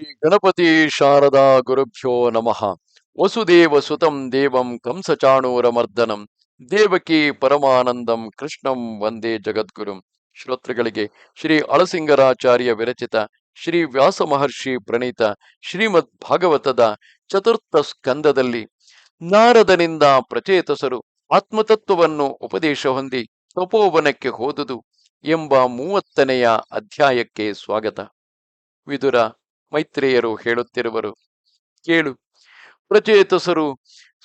ಗಣಪತಿ ಶಾರದಾ ಗುರುಭ್ಯೋ ನಮಃ. ವಸುದೇವ ಸುತಂ ದೇವಂ ಕಂಸಚಾಣೂರಮರ್ದನಂ. ದೇವಕಿ ಪರಮಾನಂದಂ ಕೃಷ್ಣಂ ವಂದೇ ಜಗದ್ಗುರುಂ. ಶ್ರೋತೃಗಳಿಗೆ ಶ್ರೀ ಅಳಸಿಂಗರಾಚಾರ್ಯ ವಿರಚಿತ ಶ್ರೀ ವ್ಯಾಸ ಮಹರ್ಷಿ ಪ್ರಣೀತ ಶ್ರೀಮದ್ ಭಾಗವತದ ಚತುರ್ಥ ಸ್ಕಂದದಲ್ಲಿ ನಾರದನಿಂದ ಪ್ರಚೇತಸರು ಆತ್ಮತತ್ವವನ್ನು ಉಪದೇಶ ಹೊಂದಿ ತಪೋವನಕ್ಕೆ ಹೋದುದು ಎಂಬ ಮೂವತ್ತನೆಯ ಅಧ್ಯಾಯಕ್ಕೆ ಸ್ವಾಗತ. ವಿದುರ ಮೈತ್ರೇಯರು ಹೇಳುತ್ತಿರುವರು, ಕೇಳು. ಪ್ರಚೇತಸರು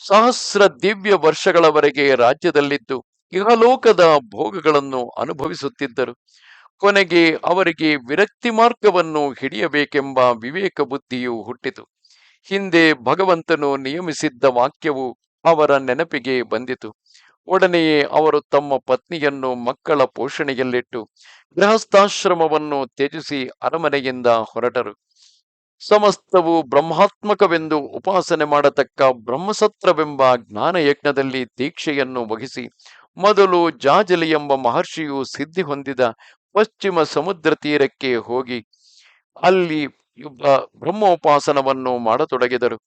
ಸಹಸ್ರ ದಿವ್ಯ ವರ್ಷಗಳವರೆಗೆ ರಾಜ್ಯದಲ್ಲಿದ್ದು ಇಹಲೋಕದ ಭೋಗಗಳನ್ನು ಅನುಭವಿಸುತ್ತಿದ್ದರು. ಕೊನೆಗೆ ಅವರಿಗೆ ವಿರಕ್ತಿ ಮಾರ್ಗವನ್ನು ಹಿಡಿಯಬೇಕೆಂಬ ವಿವೇಕ ಬುದ್ಧಿಯು ಹುಟ್ಟಿತು. ಹಿಂದೆ ಭಗವಂತನು ನಿಯಮಿಸಿದ್ದ ವಾಕ್ಯವು ಅವರ ನೆನಪಿಗೆ ಬಂದಿತು. ಒಡನೆಯೇ ಅವರು ತಮ್ಮ ಪತ್ನಿಯನ್ನು ಮಕ್ಕಳ ಪೋಷಣೆಯಲ್ಲಿಟ್ಟು ಗೃಹಸ್ಥಾಶ್ರಮವನ್ನು ತ್ಯಜಿಸಿ ಅರಮನೆಯಿಂದ ಹೊರಟರು. ಸಮಸ್ತವು ಬ್ರಹ್ಮಾತ್ಮಕವೆಂದು ಉಪಾಸನೆ ಮಾಡತಕ್ಕ ಬ್ರಹ್ಮಸತ್ರವೆಂಬ ಜ್ಞಾನಯಜ್ಞದಲ್ಲಿ ದೀಕ್ಷೆಯನ್ನು ವಹಿಸಿ ಮೊದಲು ಜಾಜಲಿ ಎಂಬ ಮಹರ್ಷಿಯು ಸಿದ್ಧಿ ಹೊಂದಿದ ಪಶ್ಚಿಮ ಸಮುದ್ರ ತೀರಕ್ಕೆ ಹೋಗಿ ಅಲ್ಲಿ ಬ್ರಹ್ಮೋಪಾಸನವನ್ನು ಮಾಡತೊಡಗಿದರು.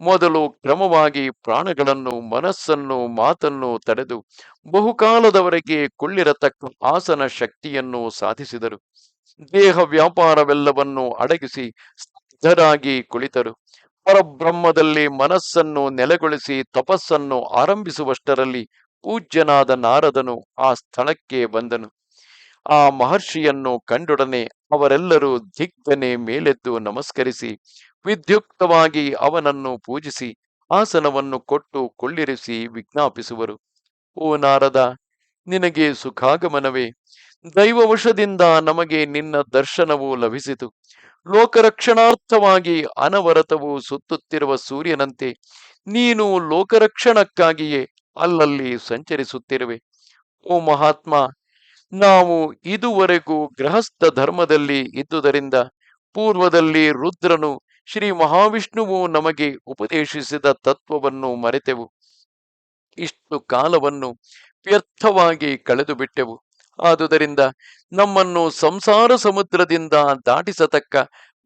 ಮೊದಲು ಕ್ರಮವಾಗಿ ಪ್ರಾಣಗಳನ್ನು, ಮನಸ್ಸನ್ನು, ಮಾತನ್ನು ತಡೆದು ಬಹುಕಾಲದವರೆಗೆ ಕೊಳ್ಳಿರತಕ್ಕ ಆಸನ ಶಕ್ತಿಯನ್ನು ಸಾಧಿಸಿದರು. ದೇಹ ವ್ಯಾಪಾರವೆಲ್ಲವನ್ನು ಅಡಗಿಸಿ ಸ್ತಬ್ಧರಾಗಿ ಕುಳಿತರು. ಪರಬ್ರಹ್ಮದಲ್ಲಿ ಮನಸ್ಸನ್ನು ನೆಲೆಗೊಳಿಸಿ ತಪಸ್ಸನ್ನು ಆರಂಭಿಸುವಷ್ಟರಲ್ಲಿ ಪೂಜ್ಯನಾದ ನಾರದನು ಆ ಸ್ಥಳಕ್ಕೆ ಬಂದನು. ಆ ಮಹರ್ಷಿಯನ್ನು ಕಂಡೊಡನೆ ಅವರೆಲ್ಲರೂ ದಿಗ್ಧನೆ ಮೇಲೆದ್ದು ನಮಸ್ಕರಿಸಿ, ವಿದ್ಯುಕ್ತವಾಗಿ ಅವನನ್ನು ಪೂಜಿಸಿ, ಆಸನವನ್ನು ಕೊಟ್ಟು ಕೊಳ್ಳಿರಿಸಿ ವಿಜ್ಞಾಪಿಸುವರು. ಓ ನಾರದ, ನಿನಗೆ ಸುಖಾಗಮನವೇ. ದೈವವಶದಿಂದ ನಮಗೆ ನಿನ್ನ ದರ್ಶನವು ಲಭಿಸಿತು. ಲೋಕರಕ್ಷಣಾರ್ಥವಾಗಿ ಅನವರತವು ಸುತ್ತುತ್ತಿರುವ ಸೂರ್ಯನಂತೆ ನೀನು ಲೋಕರಕ್ಷಣಕ್ಕಾಗಿಯೇ ಅಲ್ಲಲ್ಲಿ ಸಂಚರಿಸುತ್ತಿರುವೆ. ಓ ಮಹಾತ್ಮ, ನಾವು ಇದುವರೆಗೂ ಗೃಹಸ್ಥ ಧರ್ಮದಲ್ಲಿ ಇದ್ದುದರಿಂದ ಪೂರ್ವದಲ್ಲಿ ರುದ್ರನು ಶ್ರೀ ಮಹಾವಿಷ್ಣುವು ನಮಗೆ ಉಪದೇಶಿಸಿದ ತತ್ವವನ್ನು ಮರೆತೆವು. ಇಷ್ಟು ಕಾಲವನ್ನು ವ್ಯರ್ಥವಾಗಿ ಕಳೆದು ಬಿಟ್ಟೆವು ಆದುದರಿಂದ ನಮ್ಮನ್ನು ಸಂಸಾರ ಸಮುದ್ರದಿಂದ ದಾಟಿಸತಕ್ಕ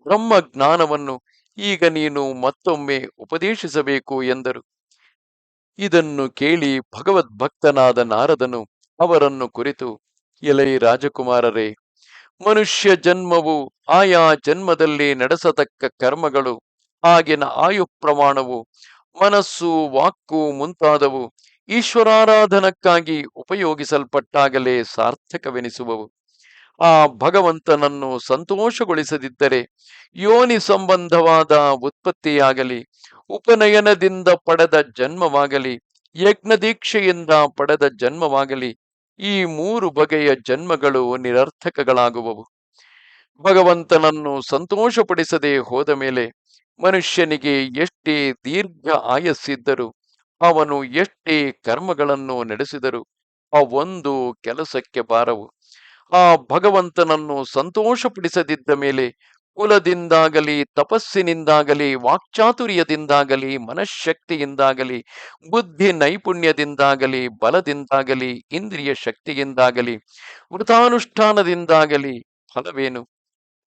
ಬ್ರಹ್ಮ ಜ್ಞಾನವನ್ನು ಈಗ ನೀನು ಮತ್ತೊಮ್ಮೆ ಉಪದೇಶಿಸಬೇಕು ಎಂದರು. ಇದನ್ನು ಕೇಳಿ ಭಗವದ್ಭಕ್ತನಾದ ನಾರದನು ಅವರನ್ನು ಕುರಿತು, ಎಲೈ ರಾಜಕುಮಾರರೇ, ಮನುಷ್ಯ ಜನ್ಮವು ಆಯಾ ಜನ್ಮದಲ್ಲಿ ನಡೆಸತಕ್ಕ ಕರ್ಮಗಳು, ಆಗಿನ ಆಯು ಪ್ರಮಾಣವು, ಮನಸ್ಸು ವಾಕ್ಕು ಮುಂತಾದವು ಈಶ್ವರಾರಾಧನಕ್ಕಾಗಿ ಉಪಯೋಗಿಸಲ್ಪಟ್ಟಾಗಲೇ ಸಾರ್ಥಕವೆನಿಸುವವು. ಆ ಭಗವಂತನನ್ನು ಸಂತೋಷಗೊಳಿಸದಿದ್ದರೆ ಯೋನಿ ಸಂಬಂಧವಾದ ಉತ್ಪತ್ತಿಯಾಗಲಿ, ಉಪನಯನದಿಂದ ಪಡೆದ ಜನ್ಮವಾಗಲಿ ಯಜ್ಞ ದೀಕ್ಷೆಯಿಂದ ಪಡೆದ ಜನ್ಮವಾಗಲಿ ಈ ಮೂರು ಬಗೆಯ ಜನ್ಮಗಳು ನಿರರ್ಥಕಗಳಾಗುವವು. ಭಗವಂತನನ್ನು ಸಂತೋಷಪಡಿಸದೆ ಹೋದ ಮೇಲೆ ಮನುಷ್ಯನಿಗೆ ಎಷ್ಟೇ ದೀರ್ಘ ಆಯಸ್ಸಿದ್ದರೂ ಅವನು ಎಷ್ಟೇ ಕರ್ಮಗಳನ್ನು ನಡೆಸಿದರು ಆ ಒಂದು ಕೆಲಸಕ್ಕೆ ಬಾರವು ಆ ಭಗವಂತನನ್ನು ಸಂತೋಷಪಡಿಸದಿದ್ದ ಮೇಲೆ ಕುಲದಿಂದಾಗಲಿ, ತಪಸ್ಸಿನಿಂದಾಗಲಿ, ವಾಕ್ಚಾತುರ್ಯದಿಂದಾಗಲಿ, ಮನಃಶಕ್ತಿಯಿಂದಾಗಲಿ, ಬುದ್ಧಿ ನೈಪುಣ್ಯದಿಂದಾಗಲಿ, ಬಲದಿಂದಾಗಲಿ, ಇಂದ್ರಿಯ ಶಕ್ತಿಯಿಂದಾಗಲಿ ವೃತಾನುಷ್ಠಾನದಿಂದಾಗಲಿ ಫಲವೇನು?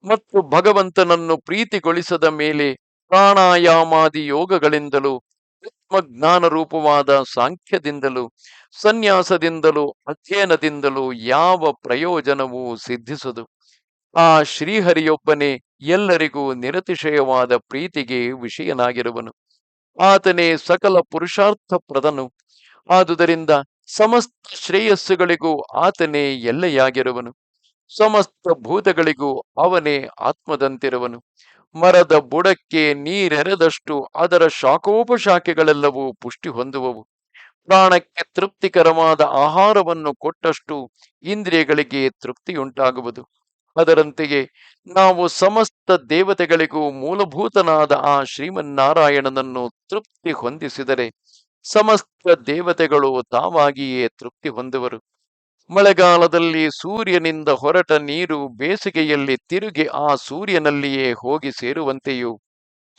ಮತ್ತು ಭಗವಂತನನ್ನು ಪ್ರೀತಿಗೊಳಿಸದ ಮೇಲೆ ಪ್ರಾಣಾಯಾಮಾದಿ ಯೋಗಗಳಿಂದಲೂ ಆತ್ಮಜ್ಞಾನ ರೂಪವಾದ ಸಾಂಖ್ಯದಿಂದಲೂ, ಸನ್ಯಾಸದಿಂದಲೂ, ಅಧ್ಯಯನದಿಂದಲೂ ಯಾವ ಪ್ರಯೋಜನವೂ ಸಿದ್ಧಿಸದು. ಆ ಶ್ರೀಹರಿಯೊಬ್ಬನೇ ಎಲ್ಲರಿಗೂ ನಿರತಿಶಯವಾದ ಪ್ರೀತಿಗೆ ವಿಷಯನಾಗಿರುವನು. ಆತನೇ ಸಕಲ ಪುರುಷಾರ್ಥ ಪ್ರದನು ಆದುದರಿಂದ ಸಮಸ್ತ ಶ್ರೇಯಸ್ಸುಗಳಿಗೂ ಆತನೇ ಎಲ್ಲೆಯಾಗಿರುವನು. ಸಮಸ್ತ ಭೂತಗಳಿಗೂ ಅವನೇ ಆತ್ಮದಂತಿರುವನು. ಮರದ ಬುಡಕ್ಕೆ ನೀರೆರೆದಷ್ಟು ಅದರ ಶಾಖೋಪಶಾಖೆಗಳೆಲ್ಲವೂ ಪುಷ್ಟಿ ಹೊಂದುವವು. ಪ್ರಾಣಕ್ಕೆ ತೃಪ್ತಿಕರವಾದ ಆಹಾರವನ್ನು ಕೊಟ್ಟಷ್ಟು ಇಂದ್ರಿಯಗಳಿಗೆ ತೃಪ್ತಿಯುಂಟಾಗುವುದು. ಅದರಂತೆಯೇ ನಾವು ಸಮಸ್ತ ದೇವತೆಗಳಿಗೂ ಮೂಲಭೂತನಾದ ಆ ಶ್ರೀಮನ್ನಾರಾಯಣನನ್ನು ತೃಪ್ತಿ ಹೊಂದಿಸಿದರೆ ಸಮಸ್ತ ದೇವತೆಗಳು ತಾವಾಗಿಯೇ ತೃಪ್ತಿ ಹೊಂದುವರು. ಮಳೆಗಾಲದಲ್ಲಿ ಸೂರ್ಯನಿಂದ ಹೊರಟ ನೀರು ಬೇಸಿಗೆಯಲ್ಲಿ ತಿರುಗಿ ಆ ಸೂರ್ಯನಲ್ಲಿಯೇ ಹೋಗಿ ಸೇರುವಂತೆಯೂ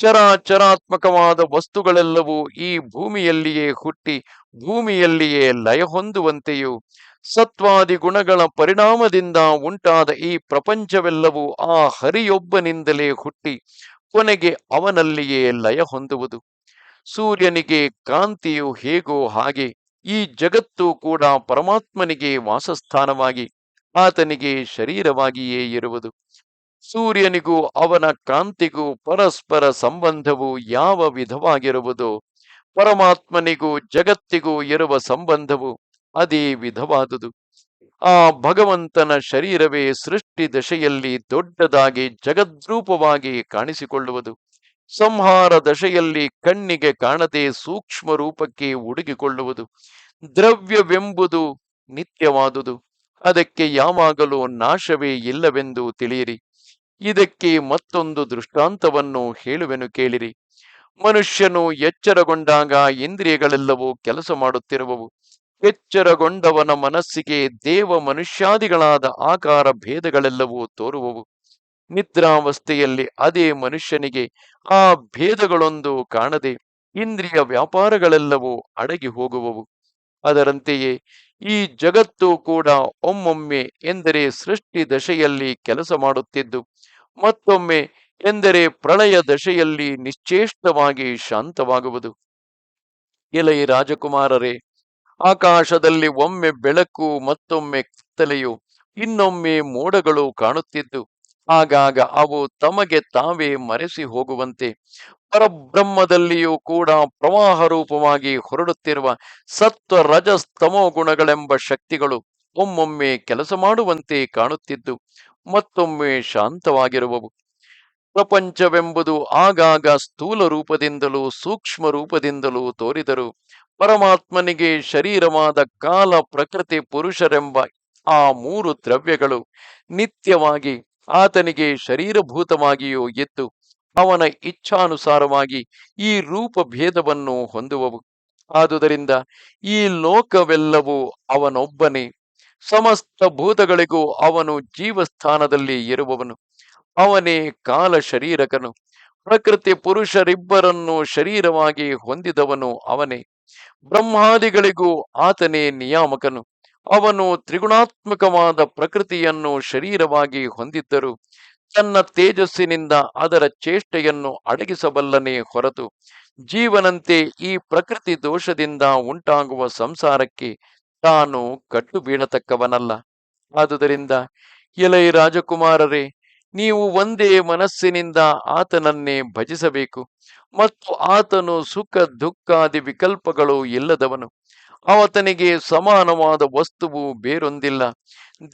ಚರಾಚರಾತ್ಮಕವಾದ ವಸ್ತುಗಳೆಲ್ಲವೂ ಈ ಭೂಮಿಯಲ್ಲಿಯೇ ಹುಟ್ಟಿ ಭೂಮಿಯಲ್ಲಿಯೇ ಲಯ ಹೊಂದುವಂತೆಯೂ ಸತ್ವಾದಿ ಗುಣಗಳ ಪರಿಣಾಮದಿಂದ ಉಂಟಾದ ಈ ಪ್ರಪಂಚವೆಲ್ಲವೂ ಆ ಹರಿಯೊಬ್ಬನಿಂದಲೇ ಹುಟ್ಟಿ ಕೊನೆಗೆ ಅವನಲ್ಲಿಯೇ ಲಯ ಹೊಂದುವುದು. ಸೂರ್ಯನಿಗೆ ಕಾಂತಿಯು ಹೇಗೋ ಹಾಗೆ ಈ ಜಗತ್ತು ಕೂಡ ಪರಮಾತ್ಮನಿಗೆ ವಾಸಸ್ಥಾನವಾಗಿ, ಆತನಿಗೆ ಶರೀರವಾಗಿಯೇ ಇರುವುದು. ಸೂರ್ಯನಿಗೂ ಅವನ ಕಾಂತಿಗೂ ಪರಸ್ಪರ ಸಂಬಂಧವು ಯಾವ ವಿಧವಾಗಿರುವುದು, ಪರಮಾತ್ಮನಿಗೂ ಜಗತ್ತಿಗೂ ಇರುವ ಸಂಬಂಧವು ಅದೇ ವಿಧವಾದುದು. ಆ ಭಗವಂತನ ಶರೀರವೇ ಸೃಷ್ಟಿ ದಶೆಯಲ್ಲಿ ದೊಡ್ಡದಾಗಿ ಜಗದ್ರೂಪವಾಗಿ ಕಾಣಿಸಿಕೊಳ್ಳುವುದು. ಸಂಹಾರ ದಶೆಯಲ್ಲಿ ಕಣ್ಣಿಗೆ ಕಾಣದೆ ಸೂಕ್ಷ್ಮ ರೂಪಕ್ಕೆ ಉಡುಗಿಕೊಳ್ಳುವುದು ದ್ರವ್ಯವೆಂಬುದು ನಿತ್ಯವಾದುದು. ಅದಕ್ಕೆ ಯಾವಾಗಲೂ ನಾಶವೇ ಇಲ್ಲವೆಂದು ತಿಳಿಯಿರಿ. ಇದಕ್ಕೆ ಮತ್ತೊಂದು ದೃಷ್ಟಾಂತವನ್ನು ಹೇಳುವೆನು ಕೇಳಿರಿ. ಮನುಷ್ಯನು ಎಚ್ಚರಗೊಂಡಾಗ ಇಂದ್ರಿಯಗಳೆಲ್ಲವೂ ಕೆಲಸ ಮಾಡುತ್ತಿರುವವು. ಎಚ್ಚರಗೊಂಡವನ ಮನಸ್ಸಿಗೆ ದೇವ ಮನುಷ್ಯಾದಿಗಳಾದ ಆಕಾರ ಭೇದಗಳೆಲ್ಲವೂ ತೋರುವವು. ನಿದ್ರಾವಸ್ಥೆಯಲ್ಲಿ ಅದೇ ಮನುಷ್ಯನಿಗೆ ಆ ಭೇದಗಳೊಂದು ಕಾಣದೆ ಇಂದ್ರಿಯ ವ್ಯಾಪಾರಗಳೆಲ್ಲವೂ ಅಡಗಿ ಹೋಗುವವು. ಅದರಂತೆಯೇ ಈ ಜಗತ್ತು ಕೂಡ ಒಮ್ಮೊಮ್ಮೆ ಎಂದರೆ ಸೃಷ್ಟಿ ದಶೆಯಲ್ಲಿ ಕೆಲಸ ಮಾಡುತ್ತಿದ್ದು, ಮತ್ತೊಮ್ಮೆ ಎಂದರೆ ಪ್ರಳಯ ದಶೆಯಲ್ಲಿ ನಿಶ್ಚೇಷ್ಟವಾಗಿ ಶಾಂತವಾಗುವುದು. ಎಲೈ ರಾಜಕುಮಾರರೇ, ಆಕಾಶದಲ್ಲಿ ಒಮ್ಮೆ ಬೆಳಕು ಮತ್ತೊಮ್ಮೆ ಕತ್ತಲೆಯು ಇನ್ನೊಮ್ಮೆ ಮೋಡಗಳು ಕಾಣುತ್ತಿದ್ದು ಆಗಾಗ ಅವು ತಮಗೆ ತಾವೇ ಮರೆಸಿ ಹೋಗುವಂತೆ. ಪರಬ್ರಹ್ಮದಲ್ಲಿಯೂ ಕೂಡ ಪ್ರವಾಹ ರೂಪವಾಗಿ ಹೊರಡುತ್ತಿರುವ ಸತ್ವ ರಜಸ್ತಮೋ ಗುಣಗಳೆಂಬ ಶಕ್ತಿಗಳು ಒಮ್ಮೊಮ್ಮೆ ಕೆಲಸ ಮಾಡುವಂತೆ ಕಾಣುತ್ತಿದ್ದು, ಮತ್ತೊಮ್ಮೆ ಶಾಂತವಾಗಿರುವವು. ಪ್ರಪಂಚವೆಂಬುದು ಆಗಾಗ ಸ್ಥೂಲ ರೂಪದಿಂದಲೂ ಸೂಕ್ಷ್ಮ ರೂಪದಿಂದಲೂ ತೋರಿದರು, ಪರಮಾತ್ಮನಿಗೆ ಶರೀರವಾದ ಕಾಲ ಪ್ರಕೃತಿ ಪುರುಷರೆಂಬ ಆ ಮೂರು ದ್ರವ್ಯಗಳು ನಿತ್ಯವಾಗಿ ಆತನಿಗೆ ಶರೀರಭೂತವಾಗಿಯೂ ಎದ್ದು ಅವನ ಇಚ್ಛಾನುಸಾರವಾಗಿ ಈ ರೂಪ ಭೇದವನ್ನು ಹೊಂದುವವು. ಆದುದರಿಂದ ಈ ಲೋಕವೆಲ್ಲವೂ ಅವನೊಬ್ಬನೇ. ಸಮಸ್ತ ಭೂತಗಳಿಗೂ ಅವನು ಜೀವಸ್ಥಾನದಲ್ಲಿ ಇರುವವನು. ಅವನೇ ಕಾಲ ಶರೀರಕನು ಪ್ರಕೃತಿ ಪುರುಷರಿಬ್ಬರನ್ನು ಶರೀರವಾಗಿ ಹೊಂದಿದವನು ಅವನೇ. ಬ್ರಹ್ಮಾದಿಗಳಿಗೂ ಆತನೇ ನಿಯಾಮಕನು. ಅವನು ತ್ರಿಗುಣಾತ್ಮಕವಾದ ಪ್ರಕೃತಿಯನ್ನು ಶರೀರವಾಗಿ ಹೊಂದಿದ್ದರು ತನ್ನ ತೇಜಸ್ಸಿನಿಂದ ಅದರ ಚೇಷ್ಟೆಯನ್ನು ಅಡಗಿಸಬಲ್ಲನೇ ಹೊರತು ಜೀವನಂತೆ ಈ ಪ್ರಕೃತಿ ದೋಷದಿಂದ ಉಂಟಾಗುವ ಸಂಸಾರಕ್ಕೆ ತಾನು ಕಟ್ಟು ಬೀಳತಕ್ಕವನಲ್ಲ ಆದುದರಿಂದ, ಎಲೈ ರಾಜಕುಮಾರರೇ, ನೀವು ಒಂದೇ ಮನಸ್ಸಿನಿಂದ ಆತನನ್ನೇ ಭಜಿಸಬೇಕು ಮತ್ತು ಆತನು ಸುಖ ದುಃಖಾದಿ ವಿಕಲ್ಪಗಳು ಇಲ್ಲದವನು. ಆತನಿಗೆ ಸಮಾನವಾದ ವಸ್ತುವು ಬೇರೊಂದಿಲ್ಲ.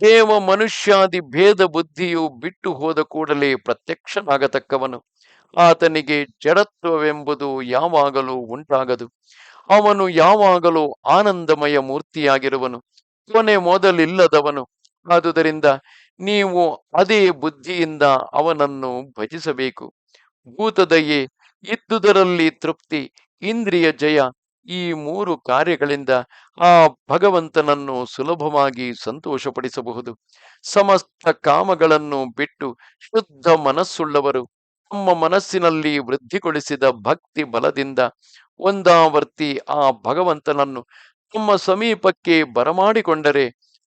ದೇವ ಮನುಷ್ಯಾದಿ ಭೇದ ಬುದ್ಧಿಯು ಬಿಟ್ಟು ಹೋದ ಕೂಡಲೇ ಪ್ರತ್ಯಕ್ಷನಾಗತಕ್ಕವನು. ಆತನಿಗೆ ಜಡತ್ವವೆಂಬುದು ಯಾವಾಗಲೂ ಉಂಟಾಗದು. ಅವನು ಯಾವಾಗಲೂ ಆನಂದಮಯ ಮೂರ್ತಿಯಾಗಿರುವನು. ಕೊನೆ ಮೊದಲಿಲ್ಲದವನು. ಆದುದರಿಂದ ನೀವು ಅದೇ ಬುದ್ಧಿಯಿಂದ ಅವನನ್ನು ಭಜಿಸಬೇಕು. ಭೂತದಯೇ, ಇದ್ದುದರಲ್ಲಿ ತೃಪ್ತಿ, ಇಂದ್ರಿಯ ಜಯ ಈ ಮೂರು ಕಾರ್ಯಗಳಿಂದ ಆ ಭಗವಂತನನ್ನು ಸುಲಭವಾಗಿ ಸಂತೋಷಪಡಿಸಬಹುದು. ಸಮಸ್ತ ಕಾಮಗಳನ್ನು ಬಿಟ್ಟು ಶುದ್ಧ ಮನಸ್ಸುಳ್ಳವರು, ತಮ್ಮ ಮನಸ್ಸಿನಲ್ಲಿ ವೃದ್ಧಿಗೊಳಿಸಿದ ಭಕ್ತಿ ಬಲದಿಂದ ಒಂದಾವರ್ತಿ ಆ ಭಗವಂತನನ್ನು ತಮ್ಮ ಸಮೀಪಕ್ಕೆ ಬರಮಾಡಿಕೊಂಡರೆ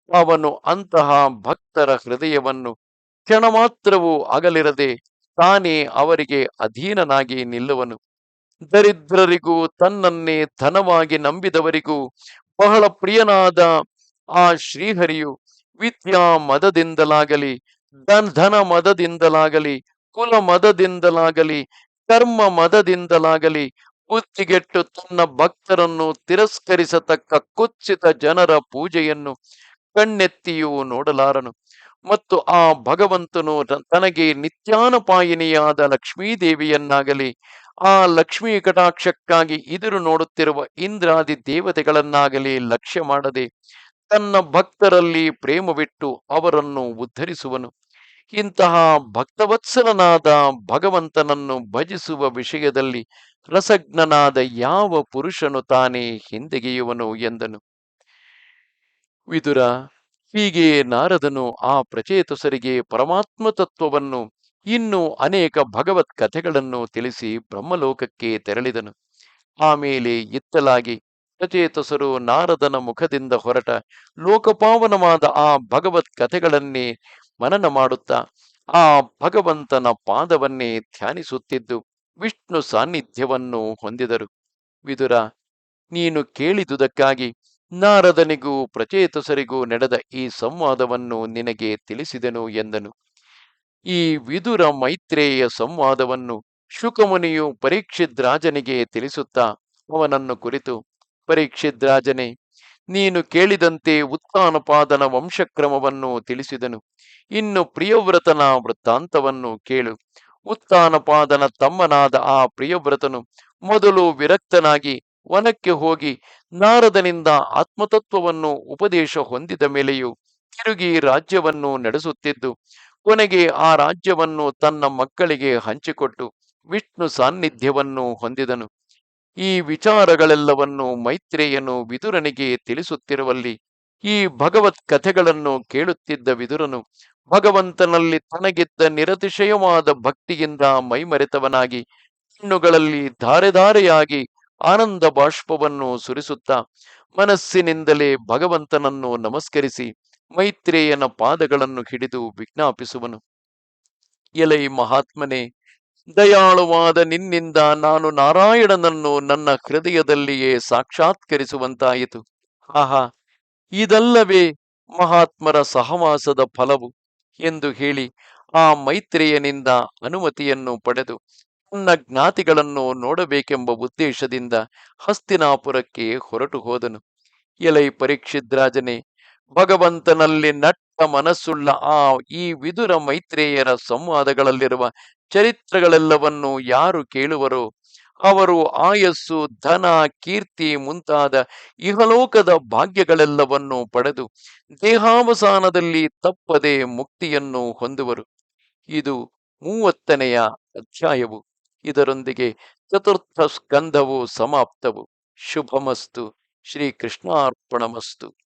ಅವನು ಅಂತಹ ಭಕ್ತರ ಹೃದಯವನ್ನು ಕ್ಷಣ ಮಾತ್ರವೂ ಅಗಲಿರದೆ ತಾನೇ ಅವರಿಗೆ ಅಧೀನನಾಗಿ ನಿಲ್ಲುವನು. ದರಿದ್ರರಿಗೂ ತನ್ನನ್ನೇ ಧನವಾಗಿ ನಂಬಿದವರಿಗೂ ಬಹಳ ಪ್ರಿಯನಾದ ಆ ಶ್ರೀಹರಿಯು ವಿದ್ಯಾ ಮದದಿಂದಲಾಗಲಿ, ಧನ್ ಮದದಿಂದಲಾಗಲಿ, ಕುಲ ಮದದಿಂದಲಾಗಲಿ, ಕರ್ಮ ಮದದಿಂದಲಾಗಲಿ ಬುದ್ಧಿಗೆಟ್ಟು ತನ್ನ ಭಕ್ತರನ್ನು ತಿರಸ್ಕರಿಸತಕ್ಕ ಕುಚ್ಚಿತ ಜನರ ಪೂಜೆಯನ್ನು ಕಣ್ಣೆತ್ತಿಯೂ ನೋಡಲಾರನು. ಮತ್ತು ಆ ಭಗವಂತನು ತನಗೆ ನಿತ್ಯಾನಪಾಯಿನಿಯಾದ ಲಕ್ಷ್ಮೀದೇವಿಯನ್ನಾಗಲಿ ಆ ಲಕ್ಷ್ಮೀ ಕಟಾಕ್ಷಕ್ಕಾಗಿ ಇದರು ನೋಡುತ್ತಿರುವ ಇಂದ್ರಾದಿ ದೇವತೆಗಳನ್ನಾಗಲಿ ಲಕ್ಷ್ಯ ಮಾಡದೆ ತನ್ನ ಭಕ್ತರಲ್ಲಿ ಪ್ರೇಮವಿಟ್ಟು ಅವರನ್ನು ಉದ್ಧರಿಸುವನು. ಇಂತಹ ಭಕ್ತವತ್ಸಲನಾದ ಭಗವಂತನನ್ನು ಭಜಿಸುವ ವಿಷಯದಲ್ಲಿ ರಸಜ್ಞನಾದ ಯಾವ ಪುರುಷನು ತಾನೇ ಹಿಂದೆಗೆಯುವನು ಎಂದನು. ವಿದುರ, ಹೀಗೆ ನಾರದನು ಆ ಪ್ರಚೇತಸರಿಗೆ ಪರಮಾತ್ಮ ತತ್ವವನ್ನು ಇನ್ನೂ ಅನೇಕ ಭಗವತ್ ಕಥೆಗಳನ್ನು ತಿಳಿಸಿ ಬ್ರಹ್ಮಲೋಕಕ್ಕೆ ತೆರಳಿದನು. ಆಮೇಲೆ ಇತ್ತಲಾಗಿ ಪ್ರಚೇತಸರು ನಾರದನ ಮುಖದಿಂದ ಹೊರಟ ಲೋಕಪಾವನವಾದ ಆ ಭಗವತ್ ಕಥೆಗಳನ್ನೇ ಮನನ ಮಾಡುತ್ತಾ, ಆ ಭಗವಂತನ ಪಾದವನ್ನೇ ಧ್ಯಾನಿಸುತ್ತಿದ್ದು ವಿಷ್ಣು ಸಾನ್ನಿಧ್ಯವನ್ನು ಹೊಂದಿದರು. ವಿದುರ, ನೀನು ಕೇಳಿದುದಕ್ಕಾಗಿ ನಾರದನಿಗೂ ಪ್ರಚೇತಸರಿಗೂ ನಡೆದ ಈ ಸಂವಾದವನ್ನು ನಿನಗೆ ತಿಳಿಸಿದನು ಎಂದನು. ಈ ವಿದುರ ಮೈತ್ರೇಯ ಸಂವಾದವನ್ನು ಶುಕಮುನಿಯು ಪರೀಕ್ಷಿದ್ ರಾಜನಿಗೆ ತಿಳಿಸುತ್ತಾ ಅವನನ್ನು ಕುರಿತು ಪರೀಕ್ಷಿದ್ ರಾಜನೇ, ನೀನು ಕೇಳಿದಂತೆ ಉತ್ಥಾನಪಾದನ ವಂಶಕ್ರಮವನ್ನು ತಿಳಿಸಿದನು. ಇನ್ನು ಪ್ರಿಯವ್ರತನ ವೃತ್ತಾಂತವನ್ನು ಕೇಳು. ಉತ್ಥಾನಪಾದನ ತಮ್ಮನಾದ ಆ ಪ್ರಿಯವ್ರತನು ಮೊದಲು ವಿರಕ್ತನಾಗಿ ವನಕ್ಕೆ ಹೋಗಿ ನಾರದನಿಂದ ಆತ್ಮತತ್ವವನ್ನು ಉಪದೇಶ ಹೊಂದಿದ ಮೇಲೆಯೂ ತಿರುಗಿ ರಾಜ್ಯವನ್ನು ನಡೆಸುತ್ತಿದ್ದು ಕೊನೆಗೆ ಆ ರಾಜ್ಯವನ್ನು ತನ್ನ ಮಕ್ಕಳಿಗೆ ಹಂಚಿಕೊಟ್ಟು ವಿಷ್ಣು ಸಾನ್ನಿಧ್ಯವನ್ನು ಹೊಂದಿದನು. ಈ ವಿಚಾರಗಳೆಲ್ಲವನ್ನು ಮೈತ್ರೇಯನು ವಿದುರನಿಗೆ ತಿಳಿಸುತ್ತಿರುವಲ್ಲಿ ಈ ಭಗವತ್ ಕಥೆಗಳನ್ನು ಕೇಳುತ್ತಿದ್ದ ವಿದುರನು ಭಗವಂತನಲ್ಲಿ ತನಗಿದ್ದ ನಿರತಿಶಯವಾದ ಭಕ್ತಿಯಿಂದ ಮೈಮರೆತವನಾಗಿ ಕಣ್ಣುಗಳಲ್ಲಿ ಧಾರೆಧಾರೆಯಾಗಿ ಆನಂದ ಬಾಷ್ಪವನ್ನು ಸುರಿಸುತ್ತಾ ಮನಸ್ಸಿನಿಂದಲೇ ಭಗವಂತನನ್ನು ನಮಸ್ಕರಿಸಿ ಮೈತ್ರೇಯನ ಪಾದಗಳನ್ನು ಹಿಡಿದು ವಿಜ್ಞಾಪಿಸುವನು. ಎಲೈ ಮಹಾತ್ಮನೇ, ದಯಾಳುವಾದ ನಿನ್ನಿಂದ ನಾನು ನಾರಾಯಣನನ್ನು ನನ್ನ ಹೃದಯದಲ್ಲಿಯೇ ಸಾಕ್ಷಾತ್ಕರಿಸುವಂತಾಯಿತು. ಆಹಾ, ಇದಲ್ಲವೇ ಮಹಾತ್ಮರ ಸಹವಾಸದ ಫಲವು ಎಂದು ಹೇಳಿ ಆ ಮೈತ್ರೇಯನಿಂದ ಅನುಮತಿಯನ್ನು ಪಡೆದು ತನ್ನ ಜ್ಞಾತಿಗಳನ್ನು ನೋಡಬೇಕೆಂಬ ಉದ್ದೇಶದಿಂದ ಹಸ್ತಿನಾಪುರಕ್ಕೆ ಹೊರಟು ಹೋದನು ಎಲೈ ಪರೀಕ್ಷಿದ್ರಾಜನೇ ಭಗವಂತನಲ್ಲಿ ನಟ್ಟ ಮನಸ್ಸುಳ್ಳ ಆ, ಈ ವಿದುರ ಮೈತ್ರೇಯರ ಸಂವಾದಗಳಲ್ಲಿರುವ ಚರಿತ್ರಗಳೆಲ್ಲವನ್ನು ಯಾರು ಕೇಳುವರು? ಅವರು ಆಯಸ್ಸು, ಧನ, ಕೀರ್ತಿ ಮುಂತಾದ ಇಹಲೋಕದ ಭಾಗ್ಯಗಳೆಲ್ಲವನ್ನು ಪಡೆದು ದೇಹಾವಸಾನದಲ್ಲಿ ತಪ್ಪದೆ ಮುಕ್ತಿಯನ್ನು ಹೊಂದುವರು. ಇದು ಮೂವತ್ತನೆಯ ಅಧ್ಯಾಯವು. ಇದರೊಂದಿಗೆ ಚತುರ್ಥ ಸ್ಕಂಧವು ಸಮಾಪ್ತವು. ಶುಭಮಸ್ತು. ಶ್ರೀ ಕೃಷ್ಣಾರ್ಪಣಮಸ್ತು